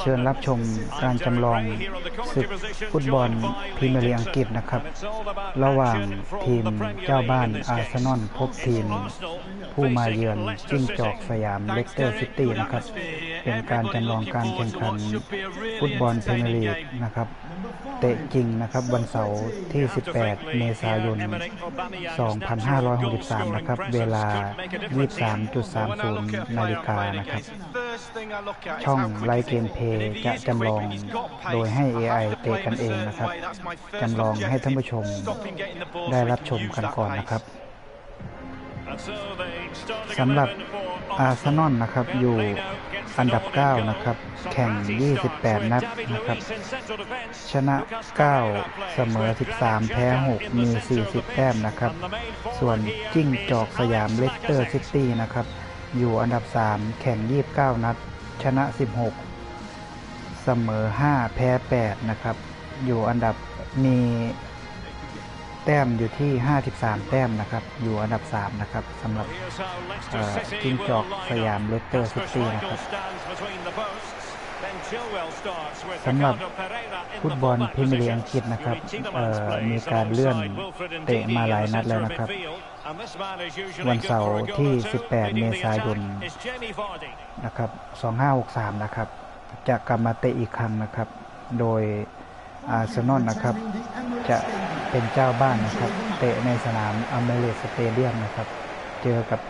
เชิญรับชมการจำลองศึกฟุตบอลพรีเมียร์ลีกอังกฤษนะครับ ระหว่างทีมเจ้าบ้านอาร์เซนอลพบทีม ผู้มาเยือนจิ้งจอกสยามเลสเตอร์ซิตี้นะครับ เป็นการจำลองการแข่งขันฟุตบอลพรีเมียร์ลีกนะครับ เตะจริงนะครับวันเสาร์ที่ 18 เมษายน 2563 นะครับ เวลา 23.30 นาฬิกานะครับ ช่องไลเกมเพย์จะจำลองโดยให้ AI เตะกันเองนะครับจำลองให้ท่านผู้ชมได้รับชมกันก่อนนะครับสำหรับอาร์เซนอลนะครับอยู่ อันดับ 9 นะครับ แข่ง 28 นัดนะครับ ชนะ 9 เสมอ 13 แพ้ 6 มี 40 แต้มนะครับ ส่วนจิ้งจอกสยามเลสเตอร์ซิตี้นะครับ อยู่อันดับ 3 แข่ง 29 นัด ชนะ 16 เสมอ 5 แพ้ 8 นะครับ อยู่อันดับมี แต้มอยู่ที่ 53 แต้มนะครับ อยู่อันดับ 3 นะครับสำหรับจิ้งจอกสยามเลสเตอร์ซิตี้นะครับสำหรับฟุตบอลพรีเมียร์ลีกอังกฤษนะครับมีการเลื่อนเตะมาหลายนัดแล้วนะครับ วันเสาร์ที่ 18 เมษายนนะครับ 2563 นะครับ จะกลับมาเตะอีกครั้งนะครับ โดยอาร์เซนอลนะครับจะ เป็นเจ้าบ้านนะครับ เตะในสนามอเมเรสสเตเดียมนะครับ เจอกับ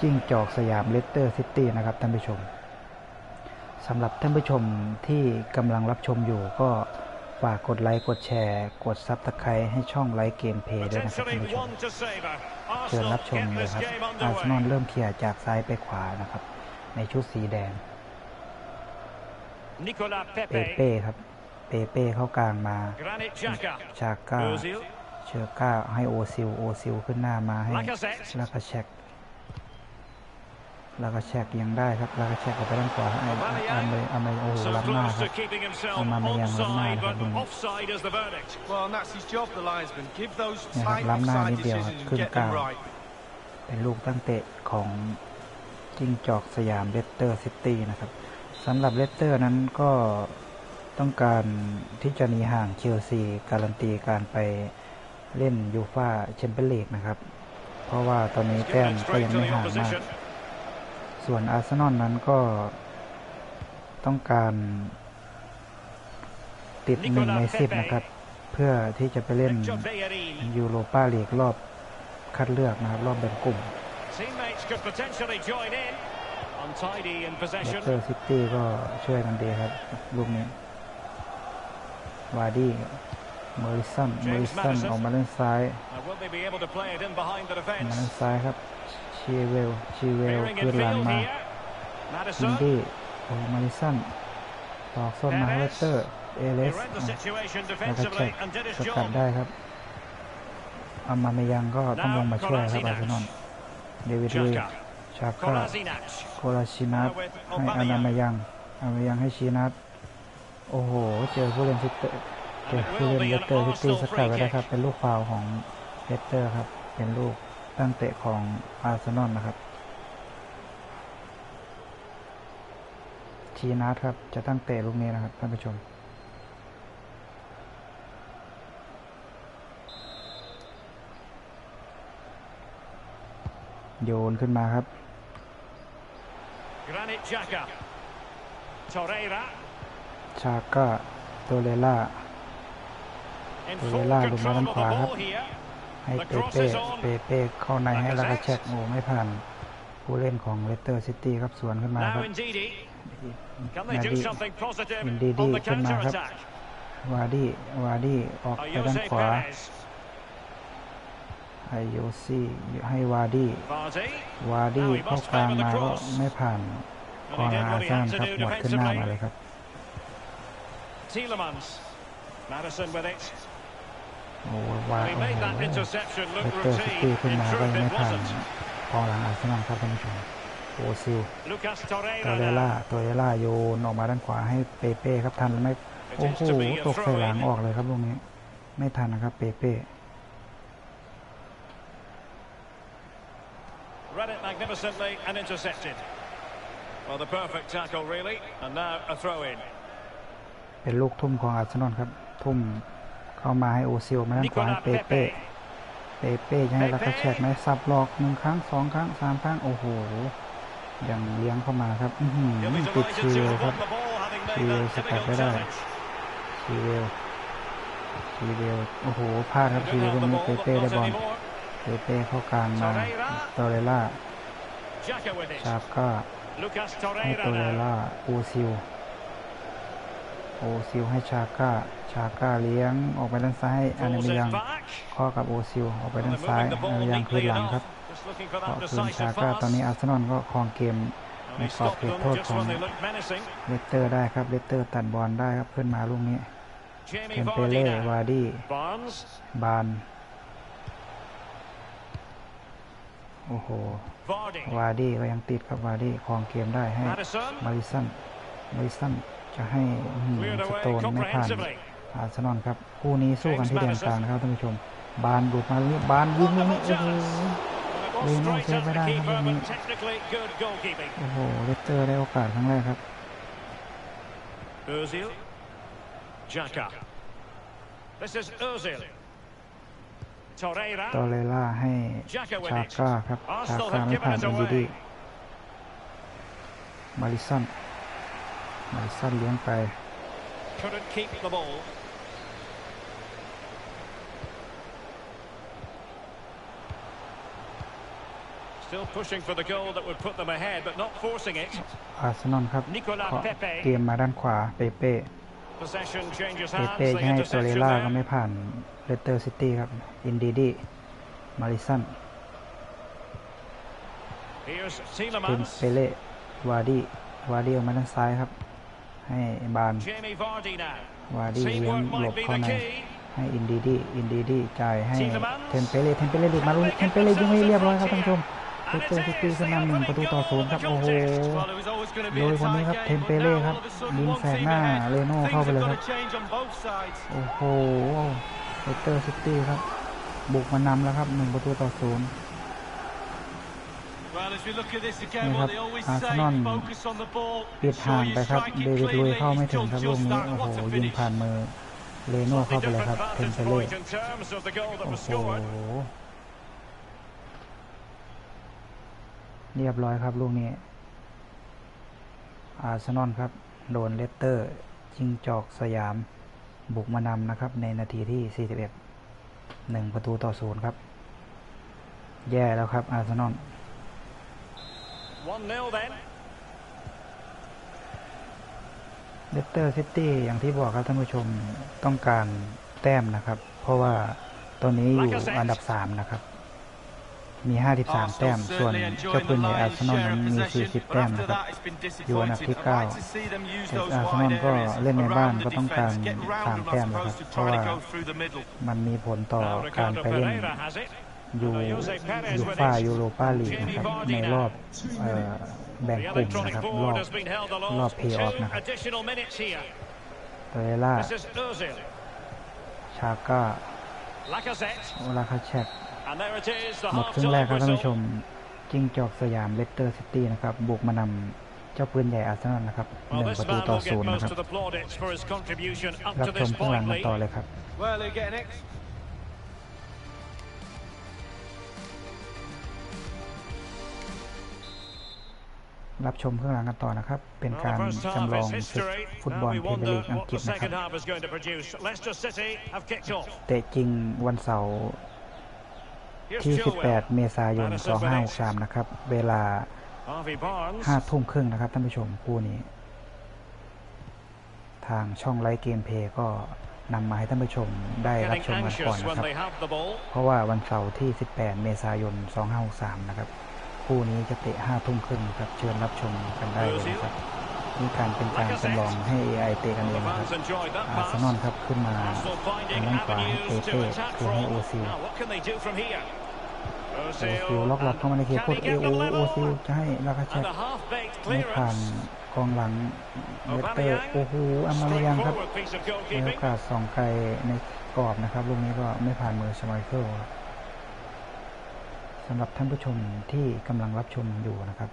จิ้งจอกสยามเลสเตอร์ซิตี้นะครับท่านผู้ชมสำหรับท่านผู้ชมที่กำลังรับชมอยู่ก็ฝากกดไลค์กดแชร์ กดซับสไครต์ให้ช่องไลค์เกมเพย์ด้วยนะครับท่านผู้ชมเชิญรับชมเลยครับอาร์เซนอลเริ่มเคลียร์จากซ้ายไปขวานะครับ ในชุดสีแดงเปเป้ครับ เปเป้เข้ากลางมาชาก้าเชอร์ก้าให้โอซิลโอซิลขึ้นหน้ามาให้แล้วก็แชกแล้วก็แชกยังได้ครับแล้วก็แชกออกไปด้านขวาให้อันเลยอันเลยโอ้โหล้ำหน้าครับเอามาไม่ยังล้ำหน้าครับลุงเนี่ยครับล้ำหน้านิดเดียวครับขึ้นกลางเป็นลูกตั้งเตะของจิ้งจอกสยามเลสเตอร์ซิตี้นะครับสำหรับเลสเตอร์นั้นก็ ต้องการที่จะหนีห่างเชลซีการันตีการไปเล่นยูฟาแชมเปี้ยนลีกนะครับ เพราะว่าตอนนี้แต้มก็ยังไม่ห่างมาก ส่วนอาร์เซนอลนั้นก็ต้องการติดหนึ่งในสิบนะครับ เพื่อที่จะไปเล่นยูโรปาลีกรอบคัดเลือกนะครับ รอบแบ่งกลุ่มเลสเตอร์ซิตี้ก็ช่วยกันดีครับ ลูกนี้ วาร์ดี้เมอริสันเมอริสันออกมาเล่นซ้ายมาเล่นซ้ายครับชีเวลชีเวลคืนหลังมาลินดี้โอ้มาริสันตอกส้นมาเลสเตอร์เอเลสแล้วก็แจ็คสกัดได้ครับอามาเมยังก็ต้องลงมาช่วยครับอาร์เซนอลเดวิดลุยชาก้าโคลาชินัทให้อานามายังอามายังให้ชีนัท โอ้โห เจอผู้เล่นซิเตอร์เจอผู้เล่นเลสเตอร์ซิตี้สกัดไว้ได้ครับ เป็นลูกฟาวของเลสเตอร์ครับ เป็นลูกตั้งเตะของอาร์เซนอลนะครับชีนัทครับ จะตั้งเตะลูกนี้นะครับท่านผู้ชมโยนขึ้นมาครับ Granit Xhaka. Torreira ชาก้าโตเลล่า in Torreira full ลงมา control ด้าน of ข the วาครับ ball here. ให้เปเป้เปเป้เข้าในให้แล้วก็แช็กโอ้ไม่ผ่าน ผู้เล่นของเลสเตอร์ซิตี้ครับสวนขึ้นมาค Now รับ Ndidi. Can นา they ดี do something positive Ndidi on the ขึ้นมาครับ counter-attack? วาดี้วาดี้ออกไปด้าน Jose ขวา Perez. ให้โยซี่ให้วาดี้ Vardy. วาดี้เข้ากลางมาก็ไม่ผ่านกองหลังอาร์เซนอลครับหมดขึ้นหน้ามาเลยครับ Tielemans. Madison with it. โอ้วา He โอ้ made that โห interception เล look สเตอร์ซิตี้ routine. ขึ้น In มาก็ truth, ยังไม่ it ผ่าน wasn't. กองหลังอาร์เซนอลครับท่านผู้ชมโอซิล Lucas โต Torreira เรล่า now. โตเรล่าโยนออกมาด้านขวาให้เปเป้ครับทันไหมโอ้โหตกใส่หลังออกเลยครับลูกนี้ ไม่ทันนะครับเปเป้ Read it magnificently and intercepted. Well, the perfect tackle, really. And now a throw in. เป็นลูกทุ่มของอาร์เซนอลครับ ทุ่มเข้ามาให้โอซิลมาด้านขวา Nicola ให้เปเป้ Pepe. เปเป้จะให้ลักกระแชกไหมสับหลอกหนึ่งครั้งสองครั้งสามครั้งโอ้โหยังเลี้ยงเข้ามาครับอื้อหือ He'll be ติด delighted ชี to เวล have ครับ won the ball, having made Chilwell that สกัด difficult ไม่ได้ challenge. ชีเวลชีเวลโอ้โหพลาดครับ They ชี don't เวล have ตรง the นี้ ball, เป but เป้ได้ not บอล anymore. เปเป้เข้ากลางมาตอเรล่า Xhaka with it. ชาก้า Lucas ให้ Torreira ตอเร now. ล่าโอซิล โอซิลให้ชาก้า ชาก้าเลี้ยงออกไปด้านซ้ายให้อานา Pulls มิ it ยัง back. ข้อกับโอซิลออกไป Well, ด้าน they're ซ้าย moving the อา ball นามิยังคืน neatly หลัง enough. ครับ Just looking for เกาะ that คืน decisive ชาก้าตอน pass. นี้อาร์เซนอลก็ครองเกม And ใน he กรอบ stopped เขต them โทษ just ของ when they looked menacing. เลสเตอร์ได้ครับเลสเตอร์ตัดบอลได้ครับขึ้นมาลูกนี้เท Jamie มเป Vardy เล่ now. วาร์ดี้ Barnes. บานโอ้โห Vardy. วาร์ดี้ก็ยังติดครับวาร์ดี้ครองเกมได้ให้ Madison. มาริสันมาริสัน จะให้อื้อหือ Cleared ส away โตนไม่ผ่าน comprehensively. อาร์เซนอลครับ คู่นี้สู้กันที่แดนกลางนะครับท่านผู้ชม บานดูดมาลูกนี้บานยิงลูกนี้โอ้โห And the ball Leno straight at the save it out, keeper, haven't but he? technically good goalkeeping. โอ้โหเลสเตอร์ได้โอกาสครั้งแรกครับ Ozil. Xhaka. This is Ozil. Torreira. ตอเรล่าให้ Xhaka with ชา it. ก้าครับชา Arsenal ก้า have ไม่ given ผ่าน it อินดีดี away. มาริสันมาริ สันเลี้ยงไป Couldn't keep the ball. Still pushing for the goal that would put them ahead, but not forcing it. อาร์เซนอลครับ Nicola เคาะ Pepe. เกมมาด้านขวาเปเป้ Possession changes เป hands. เป้ The จะให้ตอเร interception ล่าก็ there. ไม่ผ่านเลสเตอร์ซิตี้ครับอินดีดีมาริสัน Here's เทม Tielemans. เปเล่วาร์ดี้วาร์ดี้ออกมาด้านซ้ายครับ ให้บาน Jamie Vardy now. วาร์ดี้เลี้ยง Teamwork หล might บ be เข้า the ใน key. ให้อินดีดีอินดีดีจ่ายให้ Tielemans เทมเปเล่เทมเปเล่หลุดมาลูกนี้เทมเปเล่ยิงให้เรียบร้อยครับท่านผู้ชมเลสเตอร์ซิตี้ขึ้นนำหนึ่งประตูต่อศูนย์ครับ โอ้โห Well, it was always going to be โด a ยคนนี้ tight ครับ game, เทมเป but เล่ now ครับ all of a sudden ยิง one แสก team หน้า ahead. เรโน่ Things เข้าไป have เลยค got รับ to change on both sides. โอ้โหเลสเตอร์ซิตี้ครับ บุกมานำแล้วครับหนึ่งประตูต่อศูนย์ Well, as we look at this again, Yeah, what they always say, Arsenal focus on the ball, ปิด show ห่าง you ไปครับ strike เด it วิดลุย cleanly. เข้าไม่ He's ถึง done ครับลูก just นี้ that. โอ้โห What a ยิง finish. ผ่านมือเรโน่ Slightly เข้าไปเลย different ครับเทม vantage เปเล่ point in terms of the goal that โอ้ was โห scored. เรียบร้อยครับลูกนี้ อาร์เซนอลครับ โดนเลสเตอร์จิงจอกสยามบุกมานำนะครับ ในนาทีที่ 41หนึ่งประตูต่อศูนย์ครับ แย่แล้วครับอาร์เซนอล 1-0 then. เลสเตอร์ซิตี้อย่างที่บอกครับท่านผู้ชมต้องการแต้มนะครับ เพราะว่าตอนนี้อยู่อันดับ 3 นะครับ มี 53 แต้ม Arsenal ส่วน certainly เจ้า enjoying ปืน the ใหญ่อาร์ lion's เซนอล share นั้น of มี possession, 40 but แต้ม after นะครับ that it's been อยู่อันดับ disappointing. ที่ I'd like 9 to see them use แต่ those อาร์เซนอ wide ลก็ areas เล่นในบ้าน around ก็ the ต้องการ defence, get round 3 them แต้ม as นะครับ opposed to เพราะ try ว่า to go through the middle. มันมีผลต่อ Now การ Ricardo ไปเล่น Pereira has it. ยูยูฟายูโรปาลีกนะครับในรอบแบ่งกลุ่มนะครับรอบรอบเพย์ออฟนะครับเตเรล่าชาก้าลาคาเชตหมดครึ่งแรกครับท่านผู้ชมจิ้งจอกสยามเลสเตอร์ซิตี้นะครับบุกมานำเจ้าปืนใหญ่อาร์เซนอลนะครับหนึ่งประตูต่อศูนย์นะครับรับชมข้ลังกันต่อเลยครับ รับชมข้างหลังกันต่อนะครับ เป็น Well, การ the first จำ half ลอง is ศึก history. ฟุตบอ Now ล we พรีเมียร์ wonder ลีกอัง what กฤษ the นะครับ second half is going to produce. Leicester City have kicked off. เตะจริงวันเสาร์ Here's ที่ Chilwell. 18 เมษายน 2563 นะครับ เวลา Harvey Barnes. 5ทุ่มครึ่งนะครับท่านผู้ชมคู่นี้ ทางช่องไลฟ์เกมเพย์ก็นำมาให้ท่านผู้ชมได้รับ Getting ชมกันก่อน anxious นะ when ครับ they have the ball. เพราะว่าวันเสาร์ที่ 18 เมษายน 2563 นะครับ คู่นี้จะเตะ5ทุ่มครึ่งครับเชิญรับชมกันได้เลยนะครับนี่การเป็นการจำลองให้ AI เตะกันเอ The งนะครับ fans enjoyed that อาร์เซนอล pass. ครับขึ้นมา Arsenal ทาง finding ด้านขวาให้เป avenues เป้ to attack คือให้โอ from. ซิล Now, what can they do from here? โอ Ozil. ซิลล็อกหลับเข้ามาในเขต and โคตร can เอ he โอ get โอ the ซิล level? จะให้ลาคาเช And ก a half-baked ไม่ผ่าน clearance. กองหลังเลสเตอร์โอ้โหอามาริยังครับ Straightforward piece of ในโอ goalkeeping. กาสสองไกลในกรอบนะครับลูกนี้ก็ไม่ผ่านมือชไมเคิลครับ สำหรับท่านผู้ชมที่กำลังรับชมอยู่นะครับ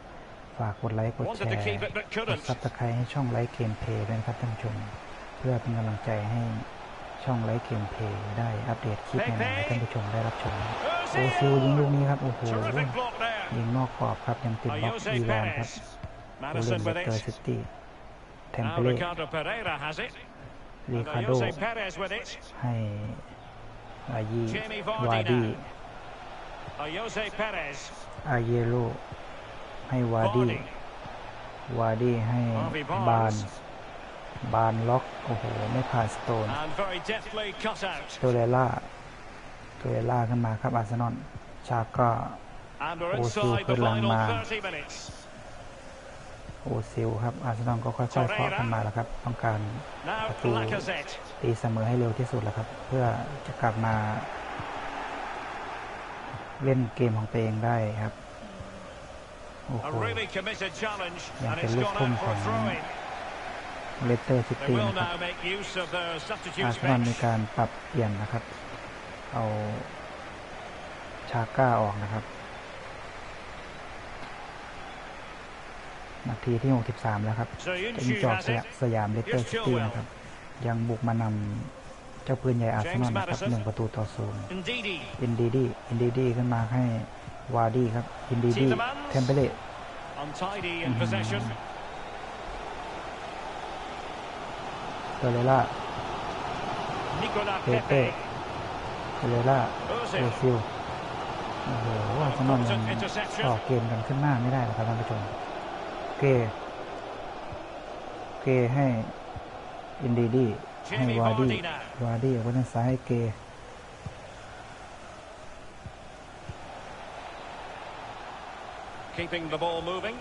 ฝากกดไลค์กดแช Wanted to ร์ keep it but กด couldn't. ซับสไครต์ให้ช่องไลค์เกมเพย์ด้วยนะครับท่านผู้ชมพื่อเป็นกำลังใจให้ช่องไลฟ์เกมเพย์ได้อัปเดตคลิปใหม่ๆให้ท่านผู้ชมได้รับชมโอซิลยิงลูกนี้ครับโอ้โห Terrific block there. ยิงนอกกรอบครับยังติดบล็อก Jose อีแวนครับ Perez. ผู้เล่น Madison เล with สเตอร์ it. ซิตี้เทมเป Now เล่ Ricardo Pereira has it. รี And คาโด Jose Perez with it. ให้อายี Jamie วา Vardy ดี อาเยโรให้วาดี Vardy. วาดีให้ Harvey บาน Barnes. บานล็อก โอ้โห ไม่ผ่านสโตน And very deftly cut out. ตัวเรล่าตัวเรล่าขึ้นมาครับ อาร์เซนอลชาก้า And we're Ozil inside the ขึ้นหลัง final มา30 minutes. โอซิลครับอาร์เซนอลก็ค่อยๆเคาะขึ้นมาแล้วครับ ต้องการ NowAtu. Lacazette. ตีเสมอให้เร็วที่สุดแล้วครับ เพื่อจะกลับมา เล่นเกมของตัวเองได้ครับโอ้โห A really committed challenge. Yeah, And the it's look gone from out for a from- throw in. เลสเตอร์ซิ They ตี้ will นะครับ now make use of their อา substitute ร์เซนอลมี bench. การปรับเปลี่ยนนะครับ เอาชาก้าออกนะครับ นาทีที่ 63 แล้วครับ So จะมี Yunchu จอบ has สยา it. สยามเลสเตอร์ Here's ซิตี้ Chilwell. นะครับ ยังบุกมานำ เจ้าปืนใหญ่อาร์เซนอล James นะครับ Maddison. หนึ่งประตูต่อศูนย์ Ndidi. อินดีดีอินดีดีขึ้นมาให้วาร์ดี้ครับอินดีดี Tielemans. เทมเปเล่ Untidy in possession. เตเลล่า Nicolas Pepe. Pepe. เตเลล่าโอ Ozil. ซิลโอ้โหอาร์เซนอลยังต่อเกมกันขึ้นหน้าไม่ได้นะครับท่านผู้ชมเกเกให้อินดีดี ให้ Jamie วาร์ดี้ Vardy now. วาร์ดี้วันนั้นซ้ายให้เก Keeping the ball moving.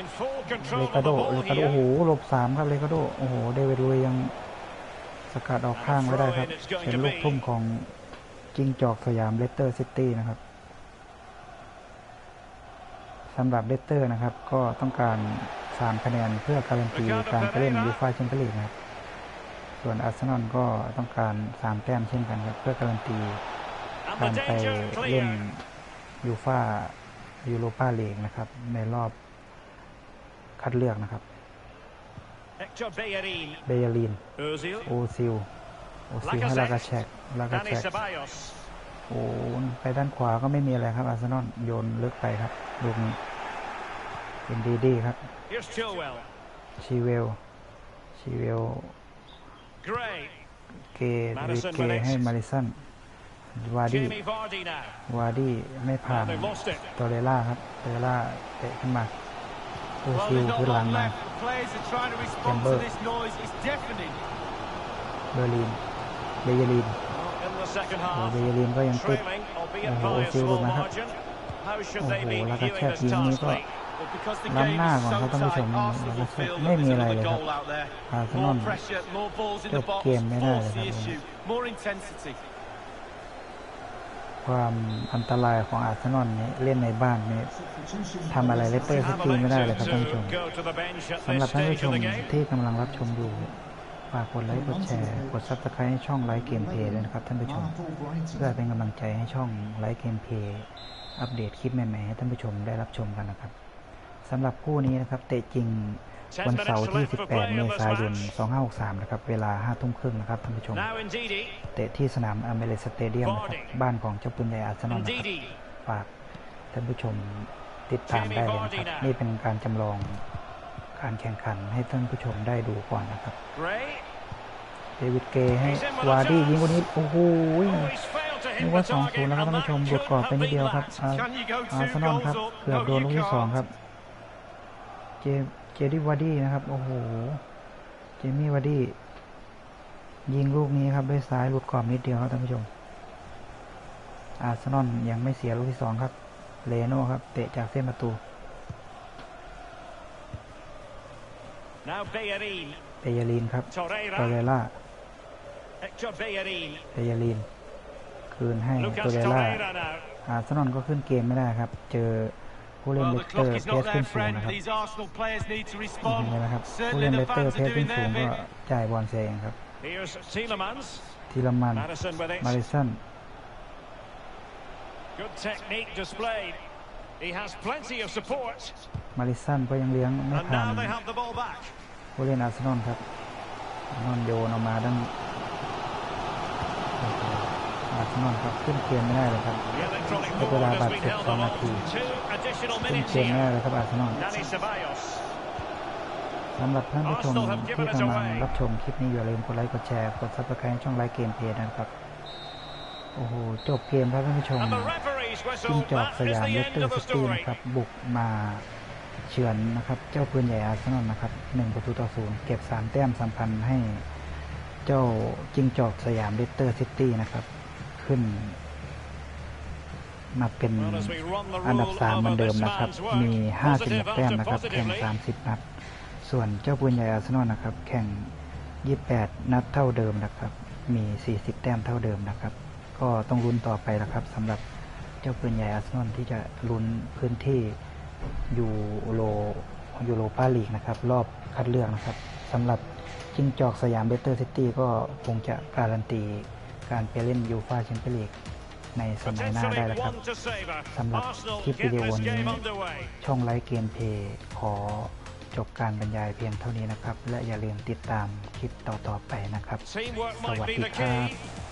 In full เล control คา of โด the เล ball คาโดโอ้โห here. หลบสามครับเลคาโดโอ้โหเดวิดลุยยังสกัดออกข้างไม่ได้ครับเป็นลูกทุ่มของจิงจอกสยามเลสเตอร์ซิตี้นะครับสำหรับเลสเตอร์นะครับ ก็ต้องการ 3คะแนนเพื่อการันตีการไปเล่นยูฟ่าแชมเปี้ยนลีกนะครับ ส่วนอาร์เซนอลก็ต้องการ3แต้มเช่นกันครับ เพื่อการันตี And การ the ไป danger เล่น clear. ยูฟ่ายูโรปาลีกนะครับ ในรอบคัดเลือกนะครับ Hector Bellerin. เบยลีน Ozil. โอซิลโอซิลให้ลากาแชกลากา Dani แชก Ceballos. โอ้ไปด้านขวาก็ไม่มีอะไรครับอาร์เซนอลโยนลึกไปครับลูกนี้ เป็นดีดีครับ Here's Chilwell. ชีเวลชีเวล Gray. เกรีเกให้มาริสันวาดี้ Jamie Vardy now. วาดี้ไม่ผ่าน Now they've lost it. ตอเรล่าครับตอเรล่าเตะขึ้นมาโอ Well, ซิล there's not คือหลัง long มา left. The players are trying to respond Timber. to this noise. It's deafening. เบอร์ลินเบยลิน In the second โอ้ half. เบยลินก็ยังติด Trailing, albeit Oh, by a Ozil small นะครับ margin. How should โอ้ they โห be แล้วก็ viewing แค่ this ยิงนี้ task ก็ league? But because the ล้ำ game หน้า is ก่อนครับ so ท่านผู้ช tight, ม Arsenal will feel ไม่ that มี there's อะไร another เลยครับ goal out there. อาร์เซนอล More pressure, more balls in the Good box. game ไม่ได้ Force เลย the ครับ issue. More intensity. ความอันตรายของอาร์เซนอลนี้เล่นในบ้านนี้ทำอะไรเลสเตอร์ซิ Have ตี้ไม่ได้เลย elected ครับท่านผู้ช to ม go to the bench at สำหรับ this ท่านผู้ stage ช of ม the game. ที่กำลังรับชมอยู่ฝากกดไลค์กดแชร์ กดซับสไครต์ให้ช่องไลค์เกมเพย์ด้วยนะครับท่านผู้ชมเพื่อเป็นกำลังใจให้ช่องไลค์เกมเพย์อัปเดตคลิปใหม่ๆให้ท่านผู้ชมได้รับชมกันนะครับ สำหรับคู่นี้นะครับเตะจริงวันเสาร์ที่ 18 เมษายน 2563 นะครับ เวลา 5 ทุ่มครึ่งนะครับท่านผู้ชม Now Ndidi. เตะที่สนามอเมริสเตเดียมนะครับบ้านของเจ้าปืนใหญ่อาร์เซนอลนะครับ Ndidi. ฝากท่านผู้ชมติดตามได้เลยนะครับ นี่เป็นการจำลองการแข่งขันให้ท่านผู้ชมได้ดูก่อนนะครับ Gray. เดวิดเกย์ให้วาร์ดี้ยิงคนนี้ โอ้โห Oh, he's failed to นึ hit ก the ว่าสองศูน target. ย์แล้วครับท่าน And ผู้ชม that หลุดกรอบ could ไป have นิด been เดียวครับ that. อา Can you go อาร์ two เซนอลครับ goals up? เกือบ No, โดน you ลูกที่สอง can't. ครับ เจเจดี้วาร์ดี้นะครับ โอ้โห เจมี่วาร์ดี้ยิงลูกนี้ครับด้วยซ้ายหลุดกรอบนิดเดียวครับท่านผู้ชม อาร์เซนอลยังไม่เสียลูกที่สองครับ เลโน่ครับ เตะจากเส้นประตู Now Bellerin. เปยลินครับตอเร Torreira. ล่า Hector Bellerin. เปยลินคืนให้ Lucas ตอเรล่า Torreira now. อาร์เซนอลก็ขึ้นเกมไม่ได้ครับ เจอ ผู้เล่น Well, เล the สเตอ clock ร์ is เพส not ขึ้ their นสูง friend. นะครับ These Arsenal players need to เห็ respond. นไหมนะครับผู้ Certainly เล่นเล the สเตอร์ fans เพ are สขึ้น doing สูง their ก็ bit. จ่ายบอลเสียเองครับ Here's Tielemans. ทีละมัน Madison with มา it. ริสัน Good technique displayed. He has plenty of support. มาริสันก็ยังเลี้ยงไม่ And ผ่าน now they have the ball back. ผู้เล่นอาร์เซนอลครับนอนโยนออกมาด้านโอ้โห อาร์เซนอลครับขึ้นเกมไม่ได้เลยครับ The electronic Ito board na, has back been to held San on Martin. two additional ขึ้นเกมไม่ได้เลยครับอาร์เซนอลสำหรับท่านผู้ชมที่กำลังรับชมคลิปนี้อย่าลืมกดไลค์กดแชร์กดซับสไครต์ช่องไลค์เกมเพจนะครับโอ้โหจบเกมครับท่านผู้ชมจิ้งจอกสยามเลสเตอร์ซิตี้นะครับบุกมาเฉือนนะครับ เจ้าปืนใหญ่อาร์เซนอลนะครับหนึ่งประตูต่อศูนย์เก็บสามแต้มสำคัญให้เจ้าจิ้งจอกสยามเลสเตอร์ซิตี้นะครับ ขึ้น มาเป็น Well, as we run the อันดับ rule 3เหมือน over เดิม this นะครับ man's work. มี Positive 56แต้ม after นะครับ แข่ง positively. 30นัด ส่วนเจ้าปืนใหญ่อาร์เซนอลนะครับ แข่ง28นัดเท่าเดิมนะครับ มี40แต้มเท่าเดิมนะครับ ก็ต้องลุ้นต่อไปนะครับสำหรับเจ้าปืนใหญ่อาร์เซนอลที่จะลุ้นพื้นที่ยูโรยูโรปาลีกนะครับ รอบคัดเลือกนะครับสำหรับจิงจอกสยามเบเตอร์ซิตี้ก็คงจะการันตี การไปเล่นยูฟาแชมเปี้ยนลีกในสมัยหน้าได้แล้วครับสำหรับคลิปวิดีโอนี้ ช่องไลฟ์เกมเพย์ขอจบการบรรยายเพียงเท่านี้นะครับ และอย่าลืมติดตามคลิปต่อๆไปนะครับ สวัสดีครับ